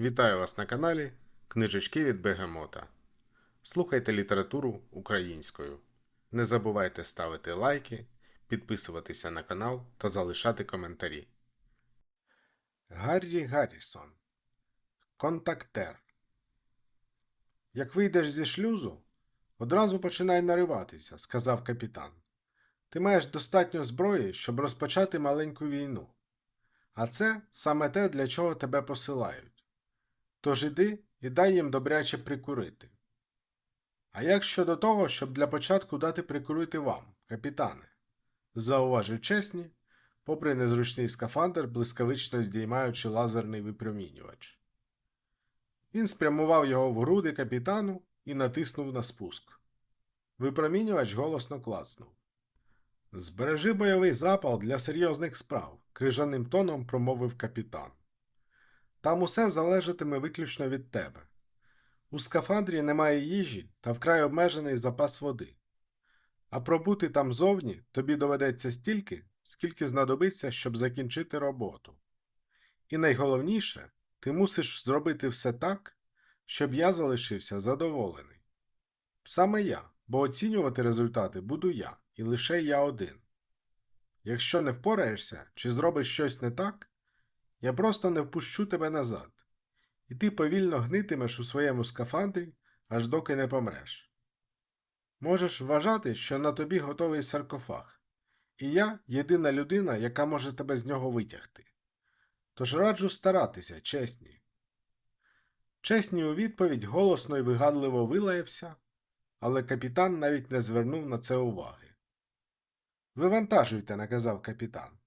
Вітаю вас на каналі Книжечки від Бегемота. Слухайте літературу українською. Не забувайте ставити лайки, підписуватися на канал та залишати коментарі. Гаррі Гаррісон. Контактер. Як вийдеш зі шлюзу, одразу починай нариватися, сказав капітан. Ти маєш достатньо зброї, щоб розпочати маленьку війну. А це саме те, для чого тебе посилають. Тож іди і дай їм добряче прикурити. А як щодо того, щоб для початку дати прикурити вам, капітане? зауважив чесні, попри незручний скафандр, блискавично здіймаючи лазерний випромінювач. Він спрямував його в груди капітану і натиснув на спуск. Випромінювач голосно клацнув. Збережи бойовий запал для серйозних справ, крижаним тоном промовив капітан. Там усе залежатиме виключно від тебе. У скафандрі немає їжі та вкрай обмежений запас води. А пробути там зовні тобі доведеться стільки, скільки знадобиться, щоб закінчити роботу. І найголовніше, ти мусиш зробити все так, щоб я залишився задоволений. Саме я, бо оцінювати результати буду я, і лише я один. Якщо не впораєшся чи зробиш щось не так, я просто не впущу тебе назад, і ти повільно гнитимеш у своєму скафандрі, аж доки не помреш. Можеш вважати, що на тобі готовий саркофаг, і я єдина людина, яка може тебе з нього витягти. Тож раджу старатися, чесні. Чесні у відповідь голосно і вигадливо вилаявся, але капітан навіть не звернув на це уваги. Вивантажуйте, наказав капітан.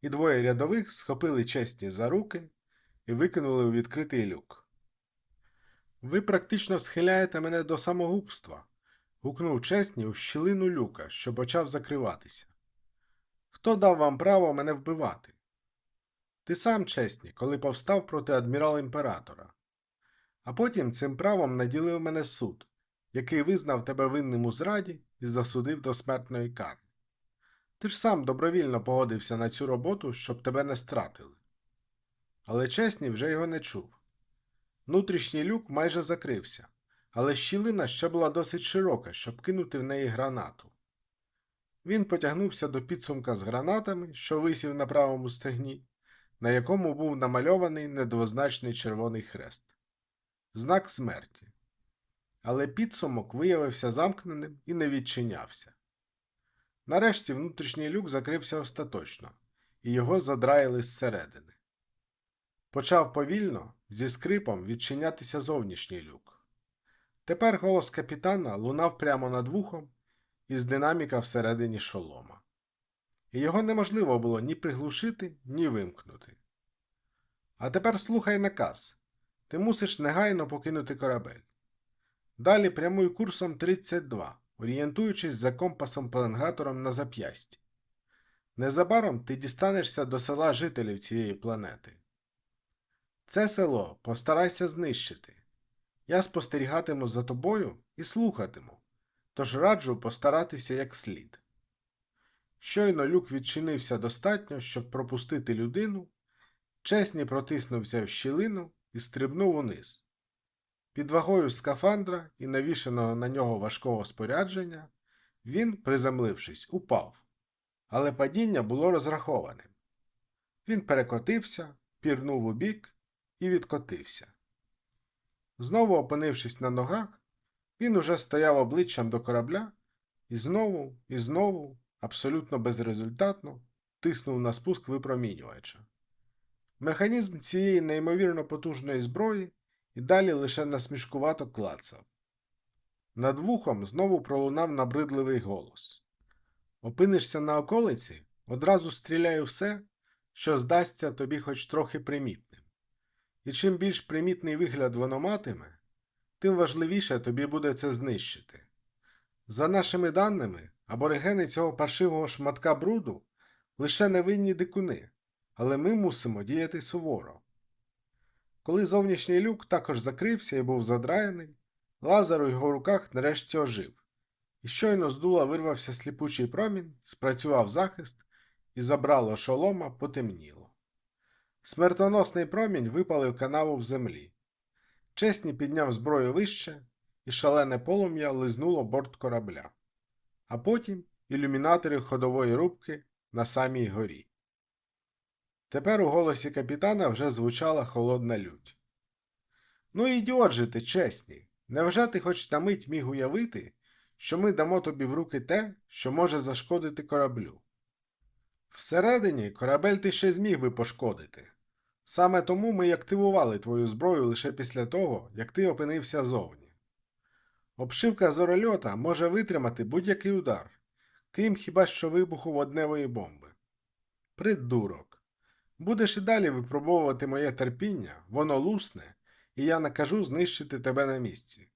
І двоє рядових схопили чесні за руки і викинули у відкритий люк. Ви практично схиляєте мене до самогубства. гукнув чесні у щілину люка, що почав закриватися. Хто дав вам право мене вбивати? Ти сам чесні, коли повстав проти адмірала імператора. А потім цим правом наділив мене суд, який визнав тебе винним у зраді і засудив до смертної кари. Ти ж сам добровільно погодився на цю роботу, щоб тебе не стратили. Але чесні вже його не чув. Внутрішній люк майже закрився, але щілина ще була досить широка, щоб кинути в неї гранату. Він потягнувся до підсумка з гранатами, що висів на правому стегні, на якому був намальований недвозначний червоний хрест знак смерті. Але підсумок виявився замкненим і не відчинявся. Нарешті внутрішній люк закрився остаточно, і його задраїли зсередини. Почав повільно, зі скрипом відчинятися зовнішній люк. Тепер голос капітана лунав прямо над вухом із динаміка всередині шолома. І його неможливо було ні приглушити, ні вимкнути. А тепер слухай наказ ти мусиш негайно покинути корабель. Далі прямуй курсом 32, орієнтуючись за компасом-пеленгатором на зап'ясті. Незабаром ти дістанешся до села жителів цієї планети. Це село постарайся знищити. Я спостерігатиму за тобою і слухатиму, тож раджу постаратися як слід. Щойно люк відчинився достатньо, щоб пропустити людину, чесні протиснувся в щілину і стрибнув униз. Під вагою скафандра і навішаного на нього важкого спорядження, він, приземлившись, упав, але падіння було розрахованим. Він перекотився, пірнув у бік і відкотився. Знову опинившись на ногах, він уже стояв обличчям до корабля і знову, і знову, абсолютно безрезультатно, тиснув на спуск випромінювача. Механізм цієї неймовірно потужної зброї і далі лише насмішкувато клацав. Над вухом знову пролунав набридливий голос Опинишся на околиці, одразу стріляю все, що здасться тобі хоч трохи примітним. І чим більш примітний вигляд воно матиме, тим важливіше тобі буде це знищити. За нашими даними, аборигени цього паршивого шматка бруду лише невинні дикуни але ми мусимо діяти суворо. Коли зовнішній люк також закрився і був задраєний, лазер у його руках нарешті ожив, і щойно з дула вирвався сліпучий промінь, спрацював захист і забрало шолома потемніло. Смертоносний промінь випалив канаву в землі. Чесні підняв зброю вище, і шалене полум'я лизнуло борт корабля. А потім ілюмінатори ходової рубки на самій горі. Тепер у голосі капітана вже звучала холодна лють. Ну, ідіот же ти, чесні, невже ти хоч на мить міг уявити, що ми дамо тобі в руки те, що може зашкодити кораблю? Всередині корабель ти ще зміг би пошкодити. Саме тому ми й активували твою зброю лише після того, як ти опинився зовні. Обшивка зорольота може витримати будь-який удар, крім хіба що вибуху водневої бомби. Придурок. Будеш і далі випробовувати моє терпіння, воно лусне, і я накажу знищити тебе на місці.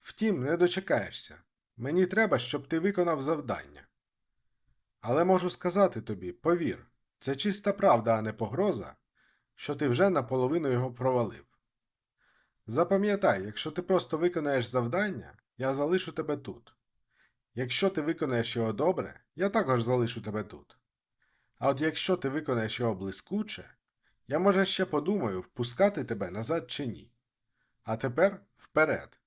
Втім, не дочекаєшся. Мені треба, щоб ти виконав завдання. Але можу сказати тобі, повір, це чиста правда, а не погроза, що ти вже наполовину його провалив. Запам'ятай, якщо ти просто виконаєш завдання, я залишу тебе тут. Якщо ти виконаєш його добре, я також залишу тебе тут. А от якщо ти виконаєш його блискуче, я може ще подумаю, впускати тебе назад чи ні. А тепер вперед.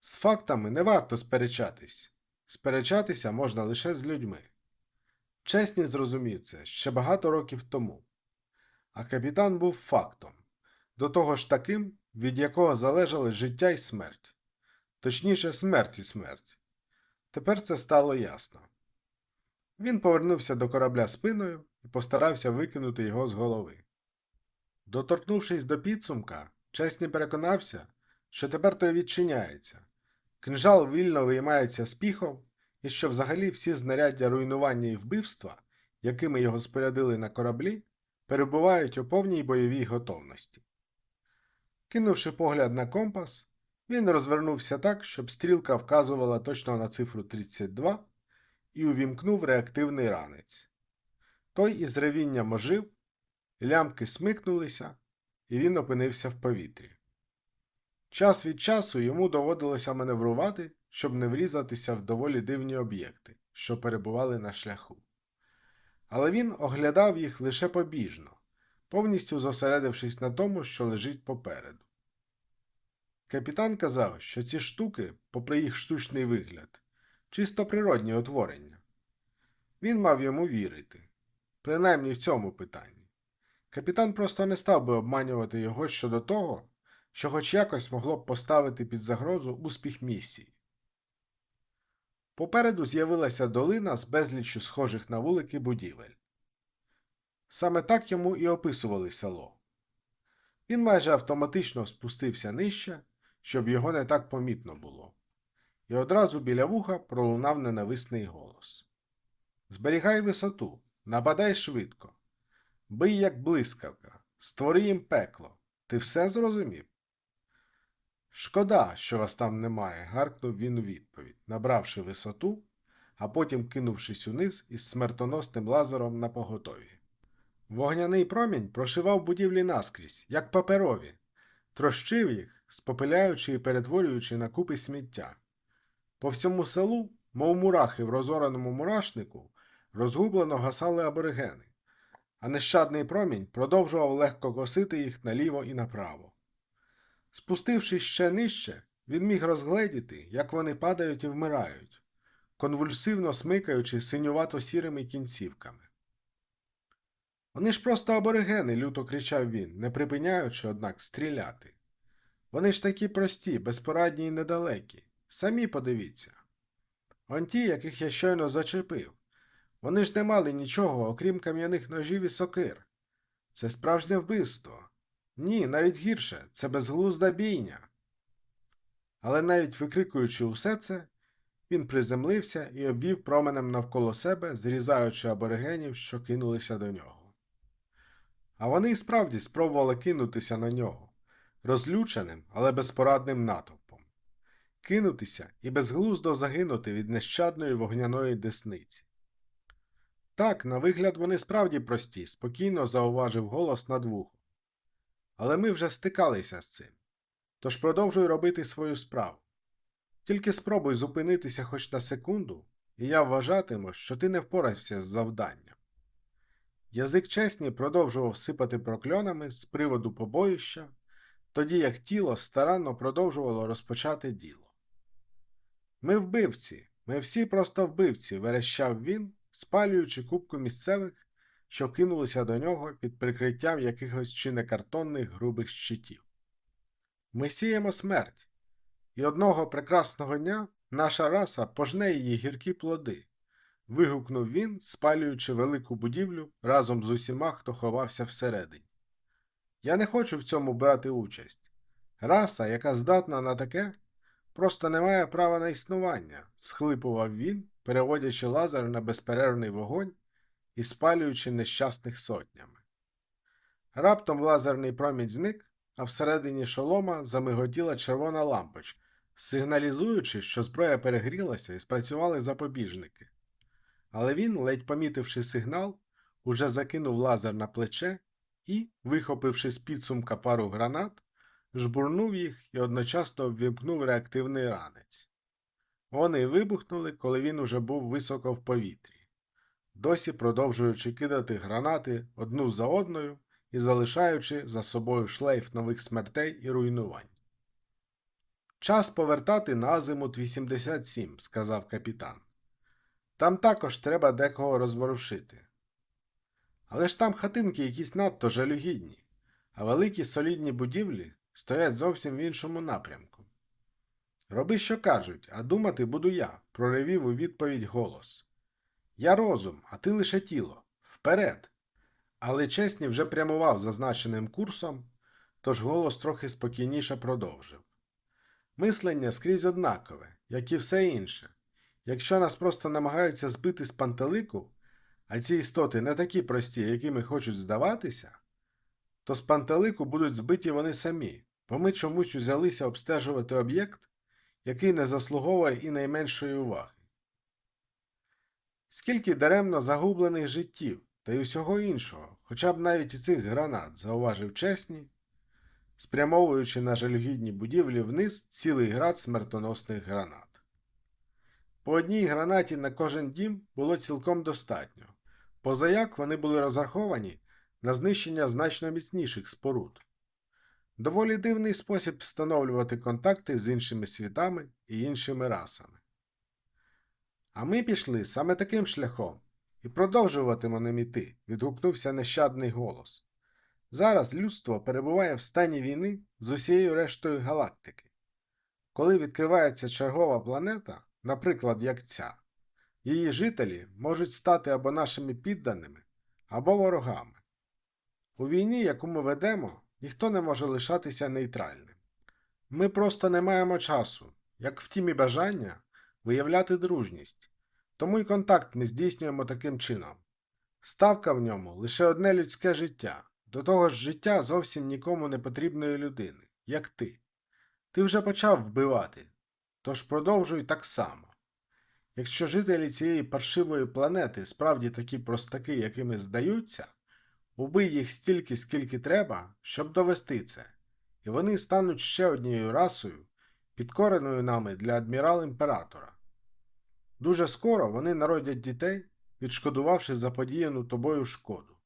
З фактами не варто сперечатись. Сперечатися можна лише з людьми. Чесні зрозумів це ще багато років тому. А капітан був фактом, до того ж таким, від якого залежали життя і смерть, точніше, смерть і смерть. Тепер це стало ясно. Він повернувся до корабля спиною і постарався викинути його з голови. Доторкнувшись до підсумка, чесні переконався, що тепер той відчиняється. Кинжал вільно виймається з піхом, і що взагалі всі знаряддя руйнування і вбивства, якими його спорядили на кораблі, перебувають у повній бойовій готовності. Кинувши погляд на компас, він розвернувся так, щоб стрілка вказувала точно на цифру 32 і увімкнув реактивний ранець. Той із ревінням ожив, лямки смикнулися, і він опинився в повітрі. Час від часу йому доводилося маневрувати, щоб не врізатися в доволі дивні об'єкти, що перебували на шляху. Але він оглядав їх лише побіжно, повністю зосередившись на тому, що лежить попереду. Капітан казав, що ці штуки, попри їх штучний вигляд, чисто природні утворення. Він мав йому вірити, принаймні в цьому питанні. Капітан просто не став би обманювати його щодо того, що хоч якось могло б поставити під загрозу успіх місії. Попереду з'явилася долина з безліччю схожих на вулики будівель. Саме так йому і описували село. Він майже автоматично спустився нижче, щоб його не так помітно було, і одразу біля вуха пролунав ненависний голос Зберігай висоту, нападай швидко, бий, як блискавка, створи їм пекло. Ти все зрозумів? Шкода, що вас там немає, гаркнув він у відповідь, набравши висоту, а потім кинувшись униз із смертоносним лазером на поготові. Вогняний промінь прошивав будівлі наскрізь, як паперові, трощив їх, спопиляючи і перетворюючи на купи сміття. По всьому селу, мов мурахи в розораному мурашнику, розгублено гасали аборигени, а нещадний промінь продовжував легко косити їх наліво і направо. Спустившись ще нижче, він міг розгледіти, як вони падають і вмирають, конвульсивно смикаючи синювато сірими кінцівками. Вони ж просто аборигени, люто кричав він, не припиняючи, однак, стріляти. Вони ж такі прості, безпорадні і недалекі. Самі подивіться. Он ті, яких я щойно зачепив. Вони ж не мали нічого, окрім кам'яних ножів і сокир. Це справжнє вбивство. Ні, навіть гірше, це безглузда бійня. Але навіть викрикуючи усе це, він приземлився і обвів променем навколо себе, зрізаючи аборигенів, що кинулися до нього. А вони і справді спробували кинутися на нього, розлюченим, але безпорадним натовпом, кинутися і безглуздо загинути від нещадної вогняної десниці. Так, на вигляд, вони справді прості, спокійно зауважив голос над вухом. Але ми вже стикалися з цим. Тож продовжуй робити свою справу. Тільки спробуй зупинитися хоч на секунду, і я вважатиму, що ти не впорався з завданням. Язик чесні продовжував сипати прокльонами з приводу побоїща, тоді як тіло старанно продовжувало розпочати діло. Ми вбивці, ми всі просто вбивці, верещав він, спалюючи кубку місцевих, що кинулися до нього під прикриттям якихось чи не картонних грубих щитів. Ми сіємо смерть, і одного прекрасного дня наша раса пожне її гіркі плоди. вигукнув він, спалюючи велику будівлю разом з усіма, хто ховався всередині. Я не хочу в цьому брати участь. Раса, яка здатна на таке, просто не має права на існування, схлипував він, переводячи лазер на безперервний вогонь і спалюючи нещасних сотнями. Раптом лазерний промінь зник, а всередині шолома замиготіла червона лампочка, сигналізуючи, що зброя перегрілася і спрацювали запобіжники. Але він, ледь помітивши сигнал, уже закинув лазер на плече і, вихопивши з підсумка пару гранат, жбурнув їх і одночасно ввімкнув реактивний ранець. Вони вибухнули, коли він уже був високо в повітрі, досі продовжуючи кидати гранати одну за одною і залишаючи за собою шлейф нових смертей і руйнувань. Час повертати на азимут 87, сказав капітан. Там також треба декого розворушити. Але ж там хатинки якісь надто жалюгідні, а великі солідні будівлі стоять зовсім в іншому напрямку. Роби, що кажуть, а думати буду я, проривів у відповідь голос. Я розум, а ти лише тіло. Вперед. Але чесні вже прямував зазначеним курсом, тож голос трохи спокійніше продовжив. Мислення скрізь однакове, як і все інше. Якщо нас просто намагаються збити з пантелику, а ці істоти не такі прості, якими хочуть здаватися, то з пантелику будуть збиті вони самі, бо ми чомусь узялися обстежувати об'єкт, який не заслуговує і найменшої уваги. Скільки даремно загублених життів та й усього іншого, хоча б навіть і цих гранат, зауважив чесні, спрямовуючи на жалюгідні будівлі вниз цілий град смертоносних гранат. По одній гранаті на кожен дім було цілком достатньо, позаяк вони були розраховані на знищення значно міцніших споруд. Доволі дивний спосіб встановлювати контакти з іншими світами і іншими расами. А ми пішли саме таким шляхом і продовжуватимемо іти, відгукнувся нещадний голос. Зараз людство перебуває в стані війни з усією рештою галактики. Коли відкривається чергова планета, наприклад, як ця, її жителі можуть стати або нашими підданими, або ворогами. У війні, яку ми ведемо, ніхто не може лишатися нейтральним. Ми просто не маємо часу, як втім і бажання, виявляти дружність, тому й контакт ми здійснюємо таким чином. Ставка в ньому лише одне людське життя, до того ж життя зовсім нікому не потрібної людини, як ти. Ти вже почав вбивати, тож продовжуй так само. Якщо жителі цієї паршивої планети справді такі простаки, якими здаються, убий їх стільки, скільки треба, щоб довести це, і вони стануть ще однією расою, підкореною нами для адмірал імператора. Дуже скоро вони народять дітей, відшкодувавши заподіяну тобою шкоду.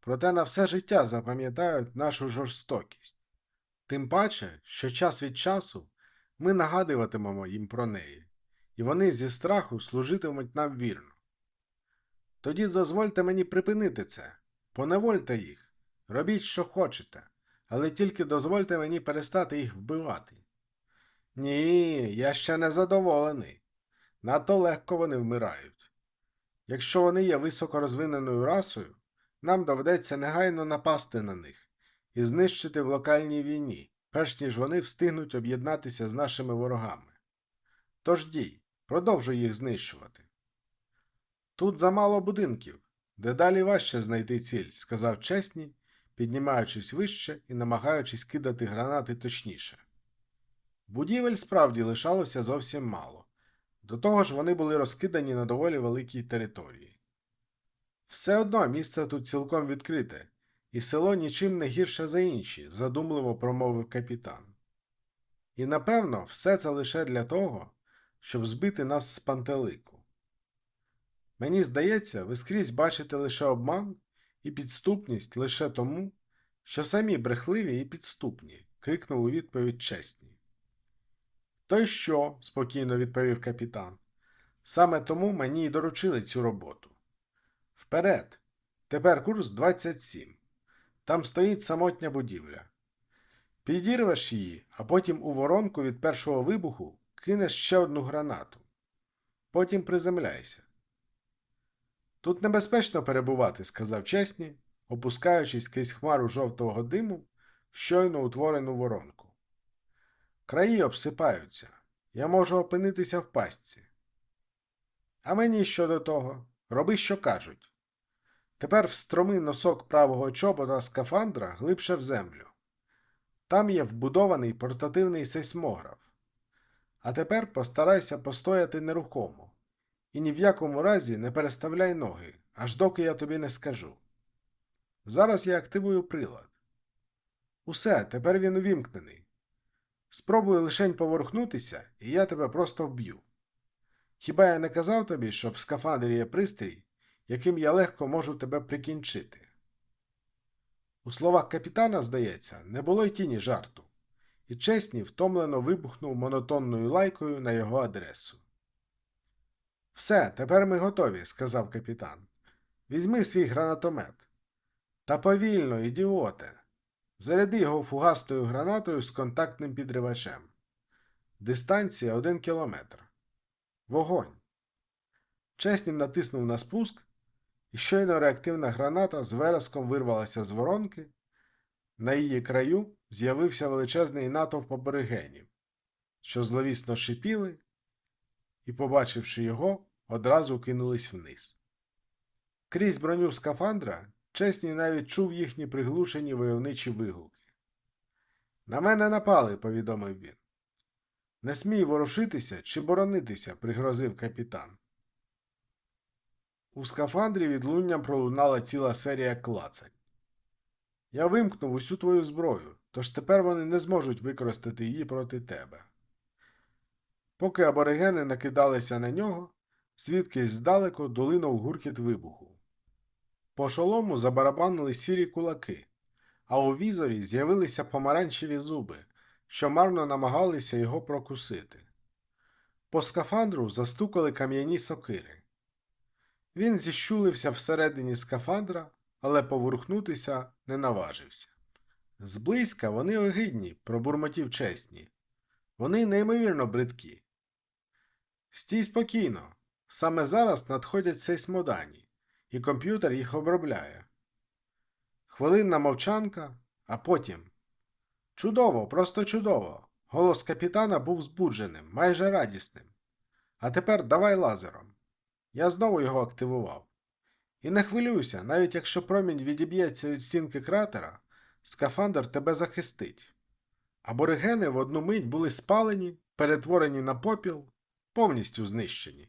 Проте на все життя запам'ятають нашу жорстокість. Тим паче, що час від часу ми нагадуватимемо їм про неї, і вони зі страху служитимуть нам вірно. Тоді дозвольте мені припинити це, поневольте їх, робіть, що хочете, але тільки дозвольте мені перестати їх вбивати. Ні, я ще не задоволений. Надто легко вони вмирають. Якщо вони є високорозвиненою расою, нам доведеться негайно напасти на них і знищити в локальній війні, перш ніж вони встигнуть об'єднатися з нашими ворогами. Тож дій, продовжуй їх знищувати. Тут замало будинків, дедалі важче знайти ціль, сказав чесні, піднімаючись вище і намагаючись кидати гранати точніше. Будівель справді лишалося зовсім мало, до того ж вони були розкидані на доволі великій території. Все одно місце тут цілком відкрите, і село нічим не гірше за інші, задумливо промовив капітан. І напевно, все це лише для того, щоб збити нас з пантелику. Мені здається, ви скрізь бачите лише обман і підступність лише тому, що самі брехливі і підступні, крикнув у відповідь чесні. То й що? спокійно відповів капітан. Саме тому мені й доручили цю роботу. Вперед. Тепер курс 27. Там стоїть самотня будівля. Підірвеш її, а потім у воронку від першого вибуху кинеш ще одну гранату. Потім приземляйся. Тут небезпечно перебувати, сказав чесні, опускаючись крізь хмару жовтого диму в щойно утворену воронку. Краї обсипаються. Я можу опинитися в пастці. А мені що до того? Роби, що кажуть. Тепер встроми носок правого чобота скафандра глибше в землю. Там є вбудований портативний сейсмограф. А тепер постарайся постояти нерухомо. І ні в якому разі не переставляй ноги, аж доки я тобі не скажу. Зараз я активую прилад. Усе, тепер він увімкнений. Спробуй лишень поворухнутися, і я тебе просто вб'ю. Хіба я не казав тобі, що в скафандрі є пристрій, яким я легко можу тебе прикінчити? У словах капітана, здається, не було й тіні жарту, і чесні втомлено вибухнув монотонною лайкою на його адресу. Все, тепер ми готові, сказав капітан. Візьми свій гранатомет. Та повільно, ідіоте. Заряди його фугасною гранатою з контактним підривачем. Дистанція один кілометр. Вогонь. Чеснім натиснув на спуск, і щойно реактивна граната з вереском вирвалася з воронки. На її краю з'явився величезний натовп аборигенів, що зловісно шипіли і, побачивши його, одразу кинулись вниз. Крізь броню скафандра чесні навіть чув їхні приглушені войовничі вигуки. На мене напали, повідомив він. Не смій ворушитися чи боронитися, пригрозив капітан. У скафандрі відлунням пролунала ціла серія клацань. Я вимкнув усю твою зброю, тож тепер вони не зможуть використати її проти тебе. Поки аборигени накидалися на нього, звідкись здалеку долинув гуркіт вибуху. По шолому забарабанили сірі кулаки, а у візорі з'явилися помаранчеві зуби, що марно намагалися його прокусити. По скафандру застукали кам'яні сокири. Він зіщулився всередині скафандра, але поворухнутися не наважився. Зблизька вони огидні, пробурмотів чесні. Вони неймовірно бридкі. Стій спокійно. Саме зараз надходять сейсмодані, і комп'ютер їх обробляє. Хвилинна мовчанка, а потім. Чудово, просто чудово. Голос капітана був збудженим, майже радісним. А тепер давай лазером. Я знову його активував. І не хвилюйся, навіть якщо промінь відіб'ється від стінки кратера, скафандр тебе захистить. Аборигени в одну мить були спалені, перетворені на попіл, повністю знищені.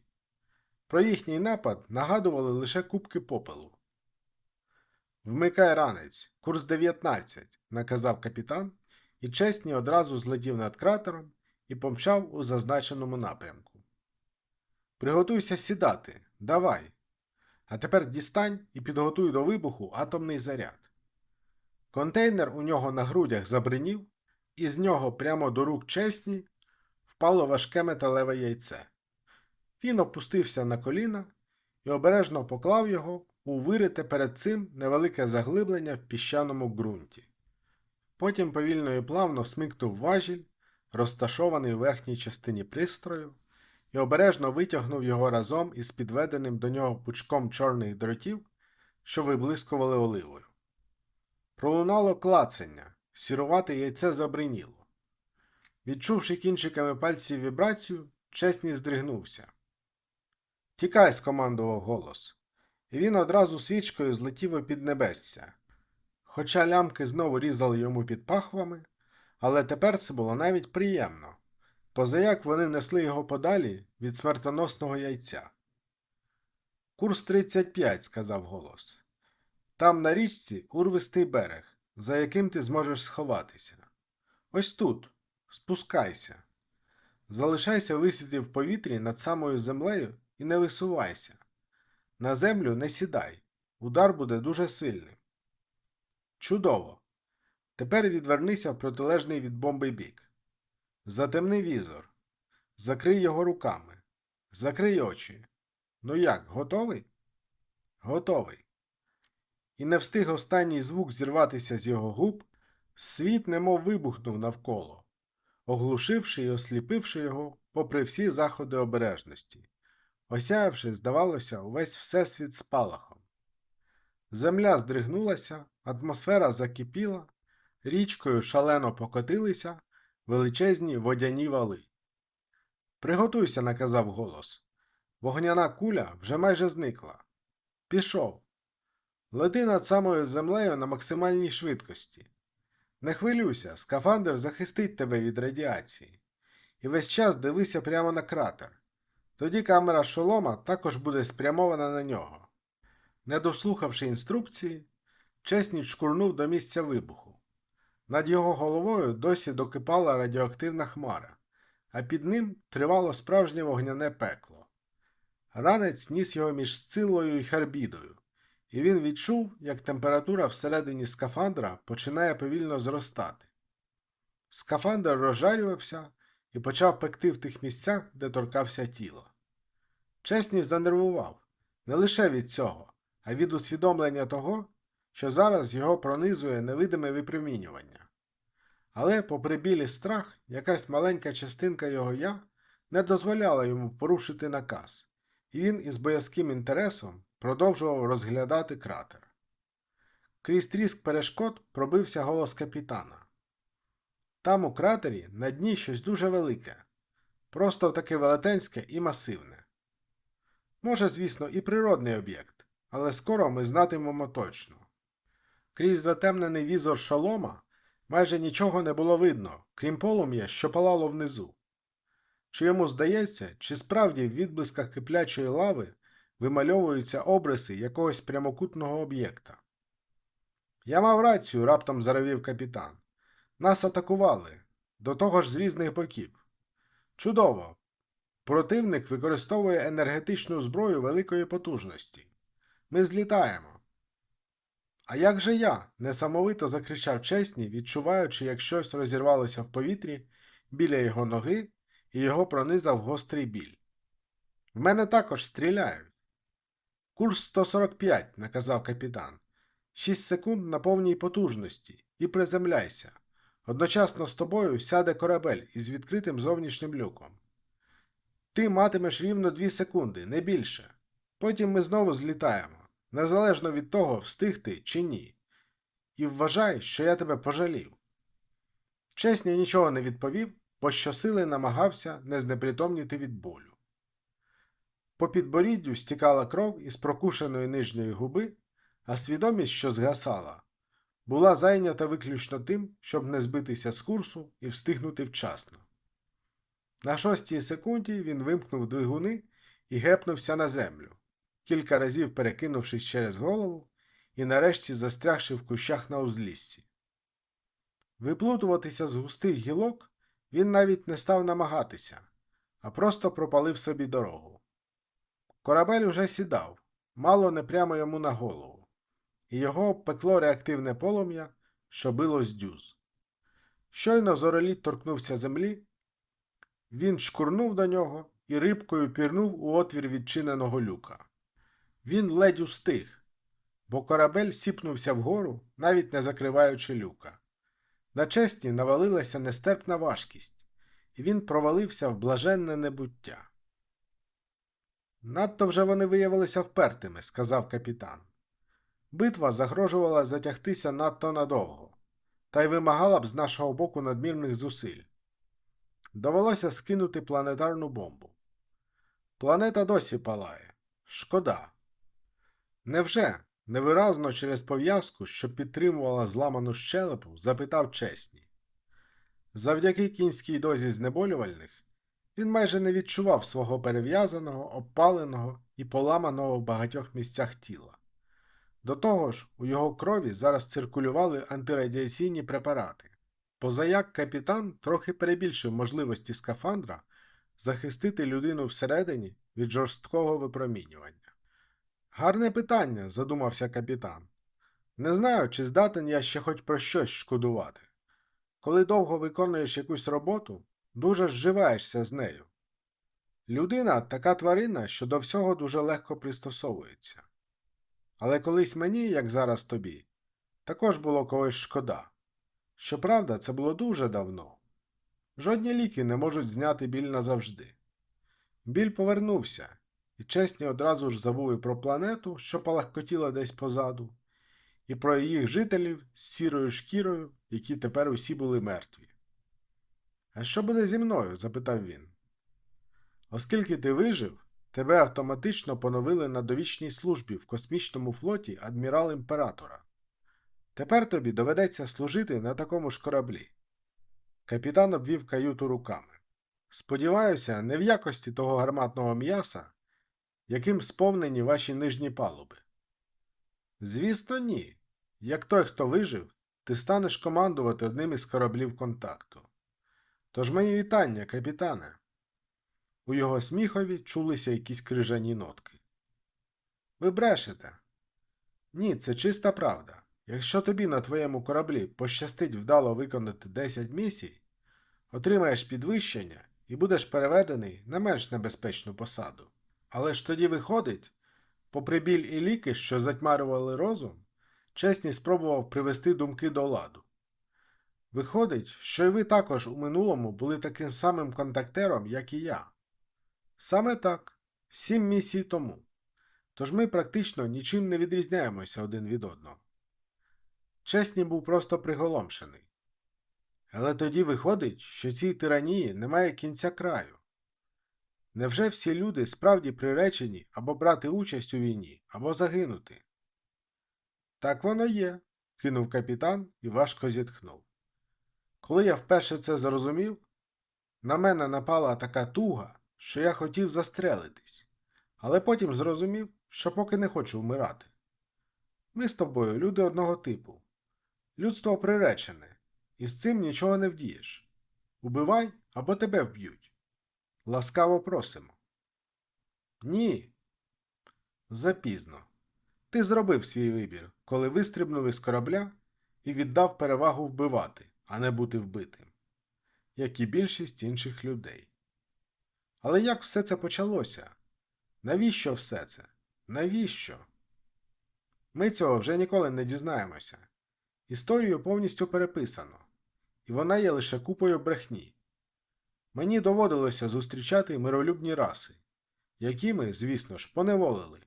Про їхній напад нагадували лише кубки попелу. Вмикай ранець, курс 19, наказав капітан, і чесні одразу злетів над кратером і помчав у зазначеному напрямку. Приготуйся сідати, давай. А тепер дістань і підготуй до вибуху атомний заряд. Контейнер у нього на грудях забринів, і з нього прямо до рук чесні впало важке металеве яйце. Він опустився на коліна і обережно поклав його у вирите перед цим невелике заглиблення в піщаному ґрунті. Потім повільно і плавно смикнув важіль, розташований у верхній частині пристрою, і обережно витягнув його разом із підведеним до нього пучком чорних дротів, що виблискували оливою. Пролунало клацання, сірувате яйце забриніло. Відчувши кінчиками пальців вібрацію, чесні здригнувся. Тікай, скомандував голос, і він одразу свічкою злетів у піднебесця. Хоча лямки знову різали йому під пахвами, але тепер це було навіть приємно, позаяк вони несли його подалі від смертоносного яйця. Курс 35, сказав голос. Там на річці урвистий берег, за яким ти зможеш сховатися. Ось тут, спускайся. Залишайся висіти в повітрі над самою землею і не висувайся. На землю не сідай. Удар буде дуже сильним. Чудово. Тепер відвернися в протилежний від бомби бік. Затемни візор. Закрий його руками. Закрий очі. Ну як, готовий? Готовий. І не встиг останній звук зірватися з його губ, світ немов вибухнув навколо, оглушивши і осліпивши його попри всі заходи обережності, осяявши, здавалося, увесь всесвіт спалахом. Земля здригнулася, атмосфера закипіла, річкою шалено покотилися величезні водяні вали. Приготуйся, наказав голос. Вогняна куля вже майже зникла. Пішов. Лети над самою землею на максимальній швидкості. Не хвилюйся, скафандр захистить тебе від радіації. І весь час дивися прямо на кратер. Тоді камера шолома також буде спрямована на нього. Не дослухавши інструкції, Чесніч шкурнув до місця вибуху. Над його головою досі докипала радіоактивна хмара, а під ним тривало справжнє вогняне пекло. Ранець ніс його між сцилою і харбідою, і він відчув, як температура всередині скафандра починає повільно зростати. Скафандр розжарювався і почав пекти в тих місцях, де торкався тіло. Чесність занервував не лише від цього, а від усвідомлення того, що зараз його пронизує невидиме випромінювання. Але, попри білі страх, якась маленька частинка його я не дозволяла йому порушити наказ, і він із боязким інтересом продовжував розглядати кратер. Крізь тріск перешкод пробився голос капітана. Там у кратері на дні щось дуже велике, просто таке велетенське і масивне. Може, звісно, і природний об'єкт, але скоро ми знатимемо точно. Крізь затемнений візор шолома майже нічого не було видно, крім полум'я, що палало внизу. Чи йому здається, чи справді в відблисках киплячої лави вимальовуються обриси якогось прямокутного об'єкта? Я мав рацію, раптом заравів капітан. Нас атакували, до того ж з різних боків. Чудово! Противник використовує енергетичну зброю великої потужності. Ми злітаємо. А як же я? несамовито закричав чесні, відчуваючи, як щось розірвалося в повітрі біля його ноги, і його пронизав гострий біль. В мене також стріляють. Курс 145, наказав капітан. Шість секунд на повній потужності і приземляйся. Одночасно з тобою сяде корабель із відкритим зовнішнім люком. Ти матимеш рівно дві секунди, не більше. Потім ми знову злітаємо незалежно від того, встиг ти чи ні. І вважай, що я тебе пожалів. Чесні нічого не відповів, бо щосили намагався не знепритомніти від болю. По підборіддю стікала кров із прокушеної нижньої губи, а свідомість, що згасала, була зайнята виключно тим, щоб не збитися з курсу і встигнути вчасно. На шостій секунді він вимкнув двигуни і гепнувся на землю кілька разів перекинувшись через голову і нарешті застрягши в кущах на узліссі. Виплутуватися з густих гілок він навіть не став намагатися, а просто пропалив собі дорогу. Корабель уже сідав, мало не прямо йому на голову, і його обпекло реактивне полум'я, що било з дюз. Щойно зороліт торкнувся землі, він шкурнув до нього і рибкою пірнув у отвір відчиненого люка. Він ледь устиг, бо корабель сіпнувся вгору, навіть не закриваючи люка. На чесні навалилася нестерпна важкість, і він провалився в блаженне небуття. Надто вже вони виявилися впертими, сказав капітан. Битва загрожувала затягтися надто надовго, та й вимагала б з нашого боку надмірних зусиль. Довелося скинути планетарну бомбу. Планета досі палає. Шкода. Невже? невиразно через пов'язку, що підтримувала зламану щелепу, запитав чесні. Завдяки кінській дозі знеболювальних він майже не відчував свого перев'язаного, обпаленого і поламаного в багатьох місцях тіла. До того ж, у його крові зараз циркулювали антирадіаційні препарати. Позаяк капітан трохи перебільшив можливості скафандра захистити людину всередині від жорсткого випромінювання. Гарне питання, задумався капітан. Не знаю, чи здатен я ще хоч про щось шкодувати. Коли довго виконуєш якусь роботу, дуже зживаєшся з нею. Людина така тварина, що до всього дуже легко пристосовується. Але колись мені, як зараз тобі, також було когось шкода. Щоправда, це було дуже давно. Жодні ліки не можуть зняти біль назавжди. Біль повернувся, і чесні одразу ж забули про планету, що палахкотіла десь позаду, і про їх жителів з сірою шкірою, які тепер усі були мертві. А що буде зі мною? запитав він. Оскільки ти вижив, тебе автоматично поновили на довічній службі в космічному флоті адмірал імператора. Тепер тобі доведеться служити на такому ж кораблі. Капітан обвів каюту руками. Сподіваюся, не в якості того гарматного м'яса, яким сповнені ваші нижні палуби. Звісно, ні. Як той, хто вижив, ти станеш командувати одним із кораблів контакту. Тож мої вітання, капітане. У його сміхові чулися якісь крижані нотки. Ви брешете. Ні, це чиста правда. Якщо тобі на твоєму кораблі пощастить вдало виконати 10 місій, отримаєш підвищення і будеш переведений на менш небезпечну посаду. Але ж тоді виходить, попри біль і ліки, що затьмарювали розум, чесні спробував привести думки до ладу. Виходить, що й ви також у минулому були таким самим контактером, як і я. Саме так, сім місій тому. Тож ми практично нічим не відрізняємося один від одного. Чесні був просто приголомшений. Але тоді виходить, що цій тиранії немає кінця краю. Невже всі люди справді приречені або брати участь у війні, або загинути? Так воно є, кинув капітан і важко зітхнув. Коли я вперше це зрозумів, на мене напала така туга, що я хотів застрелитись, але потім зрозумів, що поки не хочу вмирати. Ми з тобою люди одного типу. Людство приречене, і з цим нічого не вдієш. Убивай або тебе вб'ють. Ласкаво просимо. Ні. Запізно. Ти зробив свій вибір, коли вистрибнув із корабля і віддав перевагу вбивати, а не бути вбитим, як і більшість інших людей. Але як все це почалося? Навіщо все це? Навіщо? Ми цього вже ніколи не дізнаємося. Історію повністю переписано, і вона є лише купою брехні. Мені доводилося зустрічати миролюбні раси, які ми, звісно ж, поневолили.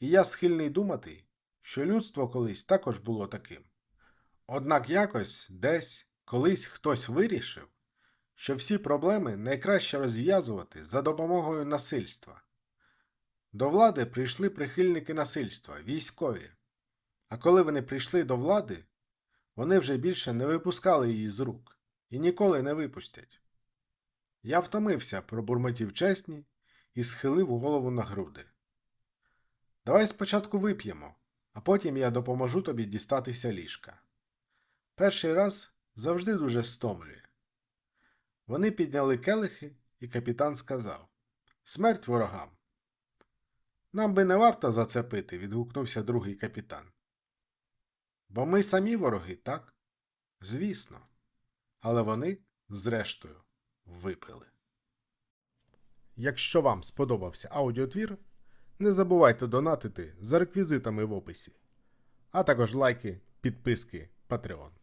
І я схильний думати, що людство колись також було таким. Однак якось, десь, колись хтось вирішив, що всі проблеми найкраще розв'язувати за допомогою насильства. До влади прийшли прихильники насильства, військові. А коли вони прийшли до влади, вони вже більше не випускали її з рук і ніколи не випустять. Я втомився, пробурмотів чесні і схилив голову на груди. Давай спочатку вип'ємо, а потім я допоможу тобі дістатися ліжка. Перший раз завжди дуже стомлює. Вони підняли келихи, і капітан сказав Смерть ворогам. Нам би не варто за це пити, відгукнувся другий капітан. Бо ми самі вороги, так? Звісно. Але вони, зрештою, випили. Якщо вам сподобався аудіотвір, не забувайте донатити за реквізитами в описі, а також лайки, підписки, Patreon.